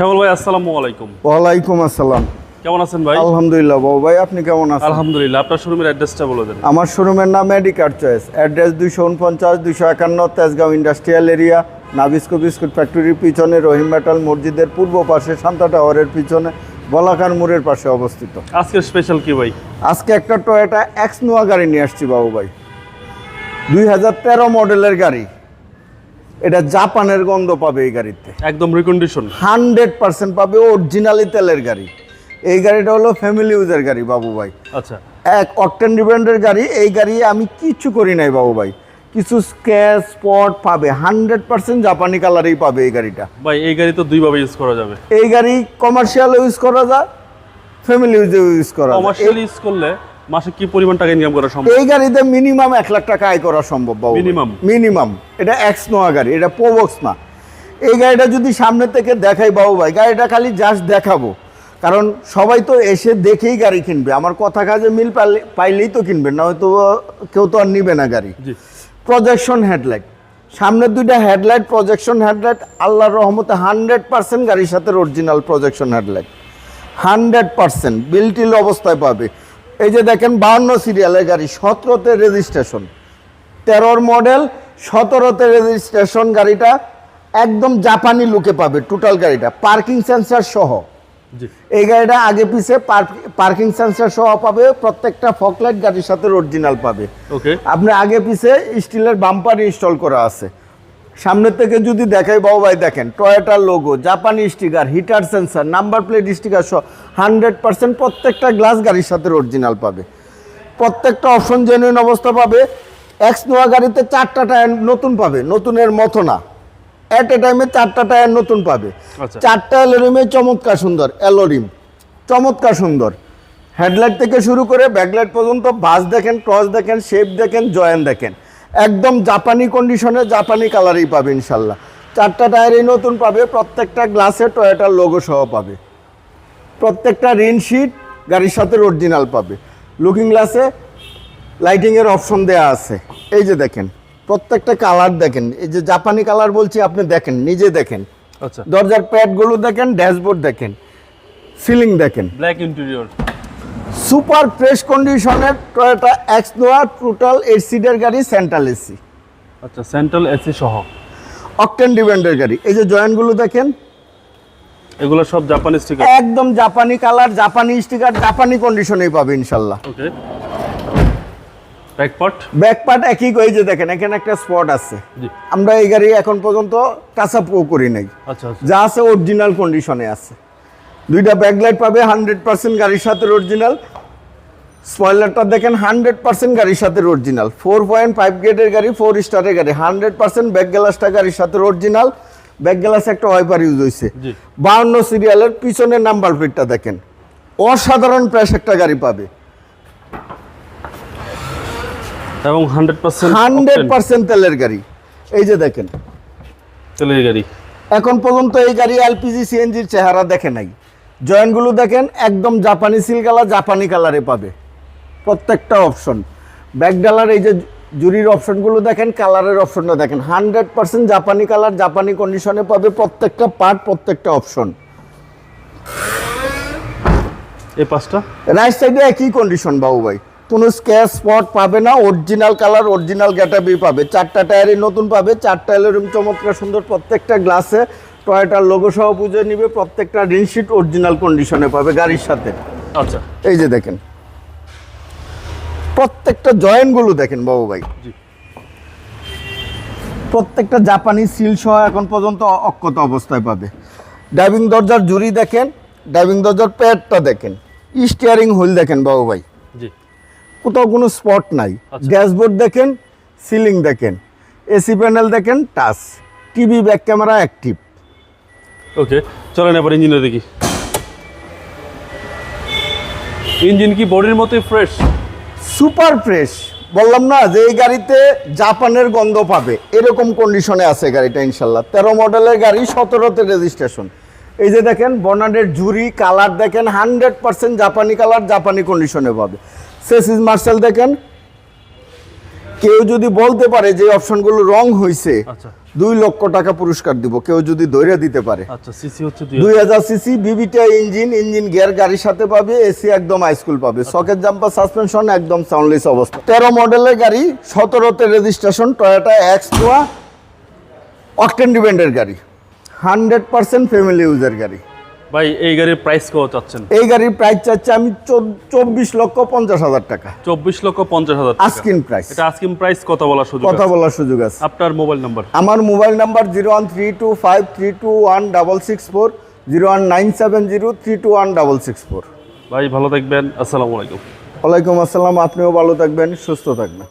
শ্যামল ভাই আসসালামু আলাইকুম। ওয়ালাইকুম আসসালাম। কেমন আছেন ভাই? আলহামদুলিল্লাহ বাবু ভাই আপনি কেমন আছেন? আলহামদুলিল্লাহ আপনার শোরুমের অ্যাড্রেসটা বলে দেন। আমার শোরুমের নাম মেডিকার চয়েস অ্যাড্রেস দুইশো উনপঞ্চাশ দুইশো একান্ন Tejgaon industrial area Nabisco biscuit ফ্যাক্টরির পিছনে রহিম মেটাল মসজিদের পূর্ব পাশে শান্তা টাওয়ারের পিছনে বলাকার মোড়ের পাশে অবস্থিত। আজকের স্পেশাল কি ভাই? আজকে একটা টয়োটা এক্স নোয়া গাড়ি নিয়ে আসছি বাবু ভাই। দুই হাজার তেরো মডেলের গাড়ি। এটা জাপানের গন্ধ পাবে এই গাড়িতে। একদম রিকন্ডিশন হান্ড্রেড পার্সেন্ট পাবে অরিজিনালি তেলের গাড়ি। এই গাড়িটা হলো ফ্যামিলি ইউজের গাড়ি বাবু ভাই। আচ্ছা। এক অকটেন ডিপেন্ডের গাড়ি এই গাড়ি আমি কিচ্ছু করি নাই বাবু ভাই। কিছু স্ক্যাচ স্পট পাবে হান্ড্রেড পার্সেন্ট জাপানি কালারেই পাবে এই গাড়িটা। ভাই এই গাড়ি তো দুইভাবে ইউজ করা যাবে। এই গাড়ি কমার্শিয়াল ইউজ করা যায় ফ্যামিলি ইউজে ইউজ করা যায়। কমার্শিয়াল ইউজ করলে মাসে কি পরিমাণ টাকা ইনকাম করা সম্ভব? এই গাড়িতে মিনিমাম এক লাখ টাকা আয় করা সম্ভব বাবু। Minimum? মিনিমাম এটা এক্স নোয়া গাড়ি এটা প্রোবক্স না। এই গাড়িটা যদি সামনে থেকে দেখাই বাবু ভাই গাড়িটা খালি জাস্ট দেখাবো। কারণ সবাই তো এসে দেখেই গাড়ি কিনবে। আমার কথা কাজে মিল পাইলে পাইলেই তো কিনবে না হয়তো কেউ তো আর নিবে না গাড়ি। প্রজেকশন হেডলাইট সামনের দুইটা হেডলাইট প্রজেকশন হেডলাইট আল্লাহর রহমতে হান্ড্রেড পার্সেন্ট গাড়ির সাথে original projection headlight hundred percent বিলটিল অবস্থায় পাবে। এই যে দেখেন বাহান্ন সিরিয়ালের গাড়ি সতেরোতে রেজিস্ট্রেশন তেরোর মডেল সতেরোতে রেজিস্ট্রেশন গাড়িটা একদম জাপানি লুকে পাবে টোটাল গাড়িটা পার্কিং সেন্সার সহ। এই গাড়িটা আগে পিছে পার্কিং সেন্সার সহ পাবে প্রত্যেকটা ফকলাইট গাড়ির সাথে অরিজিনাল পাবে। ওকে আপনি আগে পিছে স্টিলের বাম্পার ইনস্টল করা আছে। সামনের থেকে যদি দেখাই বাবু ভাই দেখেন টয়োটার লোগো জাপানি sticker heater sensor number plate sticker সহ হান্ড্রেড পার্সেন্ট প্রত্যেকটা গ্লাস গাড়ির সাথে অরিজিনাল পাবে। প্রত্যেকটা অপশন জেনুইন অবস্থা পাবে। এক্স নোয়া গাড়িতে চারটা টায়ার নতুন পাবে নতুনের মতো না। অ্যাট এ টাইমে চারটা টায়ার নতুন পাবে। আচ্ছা। চারটা অ্যালোরিমে চমৎকার সুন্দর অ্যালোরিম চমৎকার সুন্দর। হেডলাইট থেকে শুরু করে ব্যাকলাইট পর্যন্ত বাস দেখেন ক্রস দেখেন শেপ দেখেন জয়েন দেখেন। একদম জাপানি কন্ডিশনে জাপানি কালারই পাবে ইনশাল্লাহ। চারটা টায়ারই নতুন পাবে প্রত্যেকটা গ্লাসে টয়োটার লোগো সহ পাবে। প্রত্যেকটা রিন শিট গাড়ির সাথে অরিজিনাল পাবে। লুকিং গ্লাসে লাইটিংয়ের অপশন দেয়া আছে। এই যে দেখেন প্রত্যেকটা কালার দেখেন। এই যে জাপানি কালার বলছি আপনি দেখেন নিজে দেখেন। আচ্ছা। দরজার প্যাডগুলো দেখেন ড্যাশবোর্ড দেখেন। সিলিং দেখেন। ব্ল্যাক ইন্টেরিয়র সুপার ফ্রেশ কন্ডিশনের Toyota X Noah total eight সিটের গাড়ি সেন্ট্রাল এসি আচ্ছা সেন্ট্রাল এসি সহ। অকটেন ডিভেন্ডের গাড়ি। এই যে জয়েন্টগুলো দেখেন এগুলো সব জাপানি স্টিকার একদম জাপানি কালার জাপানি স্টিকার জাপানি কন্ডিশনেই পাবে ইনশাল্লাহ। ওকে ব্যাকপার্ট ব্যাক পার্ট একই এই যে দেখেন এখানে একটা স্পট আছে। জি। আমরা এই গাড়ি এখন পর্যন্ত কাঁচা করি নাই। আচ্ছা আচ্ছা। যা আছে অরিজিনাল কন্ডিশনে আছে। দুইটা ব্যাকলাইট পাবে হান্ড্রেড পার্সেন্ট গাড়ির সাথে অরিজিনাল স্পয়লারটা দেখেন হান্ড্রেড পার্সেন্ট গাড়ির সাথে অরিজিনাল ফোর পয়েন্ট ফাইভ গেটের গাড়ি ফোর স্টারের গাড়ি হান্ড্রেড পার্সেন্ট ব্যাক গ্লাসটা গাড়ির সাথে অরিজিনাল ব্যাক গ্লাস একটা ওয়াইপার ইউজ হয়েছে বাউন্ন সিরিয়ালের পিছনের নাম্বার প্লেটটা দেখেন। অসাধারণ প্রাইস একটা গাড়ি পাবে। এবং হান্ড্রেড পার্সেন্ট হান্ড্রেড পার্সেন্ট তেলের গাড়ি। এই যে দেখেন। তেলের গাড়ি। এখন পর্যন্ত এই গাড়ি এলপিজি সিএনজির চেহারা দেখে নাই। জয়েন্টগুলো দেখেন একদম জাপানি সিল কালার জাপানি কালারে পাবে। প্রত্যেকটা অপশন ব্যাক ডালার এই যে জুরির অপশনগুলো দেখেন কালারের অপশনটা দেখেন। হান্ড্রেড পার্সেন্ট জাপানি কালার জাপানি কন্ডিশনে পাবে প্রত্যেকটা পার্ট প্রত্যেকটা অপশন এই পাঁচটা? রাইট সাইডে একই কন্ডিশন বাবু ভাই। কোনো স্ক্যাচ স্পট পাবে না অরিজিনাল কালার অরিজিনাল গ্যাটাবি পাবে। চারটা টায়ারই নতুন পাবে চারটা এলোরুম চমৎকার সুন্দর প্রত্যেকটা গ্লাসে টয়টার লোগো সহ পুজো নিবে প্রত্যেকটা রিনশিট অরিজিনাল কন্ডিশনে পাবে গাড়ির সাথে। আচ্ছা। এই যে দেখেন প্রত্যেকটা জয়েন্টগুলো দেখেন বাবু ভাই। প্রত্যেকটা জাপানি সিল সহ এখন পর্যন্ত অক্ষত অবস্থায় পাবে। ড্রাইভিং দরজার জুরি দেখেন ড্রাইভিং দরজার প্যাডটা দেখেন স্টিয়ারিং হুইল দেখেন বাবু ভাই। জি। কোথাও কোনো স্পট নাই। আচ্ছা। ড্যাশবোর্ড দেখেন সিলিং দেখেন এসি প্যানেল দেখেন touch TV back camera active. Okay চলেন এবার ইঞ্জিনে দেখি ইঞ্জিন কি বডির মতোই ফ্রেশ সুপার ফ্রেশ বললাম না যে এই গাড়িতে জাপানের গন্ধ পাবে। এরকম কন্ডিশনে আছে গাড়িটা, ইনশাল্লাহ। তেরো মডেলের গাড়ি, সতেরোতে রেজিস্ট্রেশন এই যে দেখেন বর্নাডের জুরি কালার দেখেন হান্ড্রেড পার্সেন্ট জাপানি কালার জাপানি কন্ডিশনে পাবে। সেসিস মার্শাল দেখেন কেউ যদি বলতে পারে যে অপশনগুলো রং হয়েছে আচ্ছা। দুই লক্ষ টাকা পুরস্কার দিব। কেউ যদি দৈরা দিতে পারে। আচ্ছা দুই হাজার সিসি বিবিটা ইঞ্জিন ইঞ্জিন গিয়ার গাড়ির সাথে পাবে এসি একদম হাইস্কুল পাবে। সকেট জাম্পার সাসপেনশন একদম সাউন্ডলেস অবস্থা। তেরো মডেলের গাড়ি সতেরোতে registration Toyota X Noah octane ডিপেন্ডের গাড়ি। হান্ড্রেড পার্সেন্ট ফ্যামিলি ইউজের গাড়ি। ভাই এই গাড়ির প্রাইস কত চাচ্ছেন? এই গাড়ির প্রাইস চাচ্ছি আমি চব্বিশ লক্ষ পঞ্চাশ হাজার টাকা। চব্বিশ লক্ষ পঞ্চাশ হাজার। আস্কিন প্রাইস এটা প্রাইস কত বলার সুযোগ কথা বলার সুযোগ আছে। আপনার মোবাইল নাম্বার আমার mobile number zero one three two five three two one double six four zero one nine seven zero three two one double six four ভাই ভালো থাকবেন। আসসালামু আলাইকুম। ওয়ালাইকুম আসসালাম। আপনিও ভালো থাকবেন সুস্থ থাকবেন।